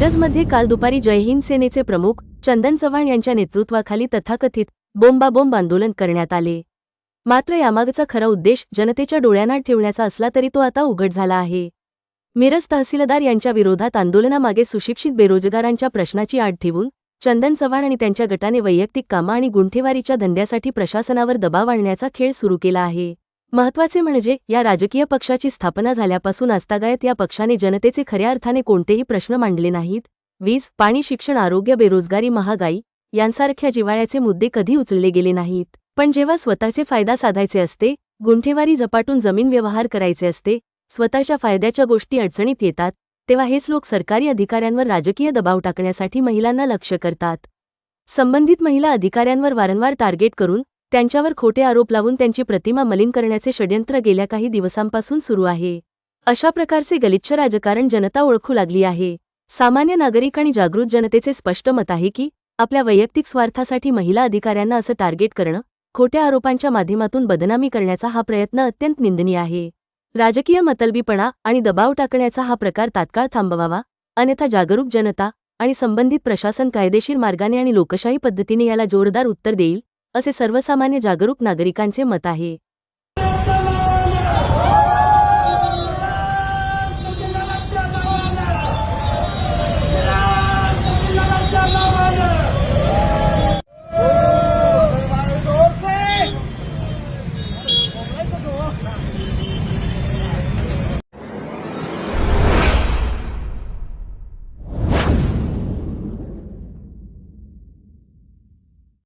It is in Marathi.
मिरजमध्ये काल दुपारी जय हिंद सेनेचे प्रमुख चंदन चव्हाण यांच्या नेतृत्वाखाली तथाकथित बोंबाबोंब आंदोलन करण्यात आले. मात्र यामागचा खरा उद्देश जनतेच्या डोळ्यांना ठेवण्याचा असला तरी तो आता उघड झाला आहे. मिरज तहसीलदार यांच्या विरोधात आंदोलनामागे सुशिक्षित बेरोजगारांच्या प्रश्नाची आड ठेवून चंदन चव्हाण आणि त्यांच्या गटाने वैयक्तिक कामं आणि गुंठेवारीच्या धंद्यासाठी प्रशासनावर दबाव आणण्याचा खेळ सुरू केला आहे. महत्त्वाचे म्हणजे या राजकीय पक्षाची स्थापना झाल्यापासून आजतागायत या पक्षाने जनतेचे खऱ्या अर्थाने कोणतेही प्रश्न मांडले नाहीत. वीज पाणी शिक्षण आरोग्य बेरोजगारी महागाई यांसारख्या जिवाळ्याचे मुद्दे कधी उचलले गेले नाहीत. पण जेव्हा स्वतःचे फायदा साधायचे असते गुंठेवारी झपाटून जमीन व्यवहार करायचे असते स्वतःच्या फायद्याच्या गोष्टी अडचणीत येतात तेव्हा हेच लोक सरकारी अधिकाऱ्यांवर राजकीय दबाव टाकण्यासाठी महिलांना लक्ष करतात. संबंधित महिला अधिकाऱ्यांवर वारंवार टार्गेट करून त्यांच्यावर खोटे आरोप लावून त्यांची प्रतिमा मलिन करण्याचे षड्यंत्र गेल्या काही दिवसांपासून सुरू आहे. अशा प्रकारचे गलिच्छ राजकारण जनता ओळखू लागली आहे. सामान्य नागरिक आणि जागृत जनतेचे स्पष्ट मत आहे की आपल्या वैयक्तिक स्वार्थासाठी महिला अधिकाऱ्यांना असं टार्गेट करणं खोट्या आरोपांच्या माध्यमातून बदनामी करण्याचा हा प्रयत्न अत्यंत निंदनीय आहे. राजकीय मतलबीपणा आणि दबाव टाकण्याचा हा प्रकार तात्काळ थांबवावा अन्यथा जागरूक जनता आणि संबंधित प्रशासन कायदेशीर मार्गाने आणि लोकशाही पद्धतीने याला जोरदार उत्तर देईल असे सर्वसामान्य जागरूक नागरिकांचे मत आहे.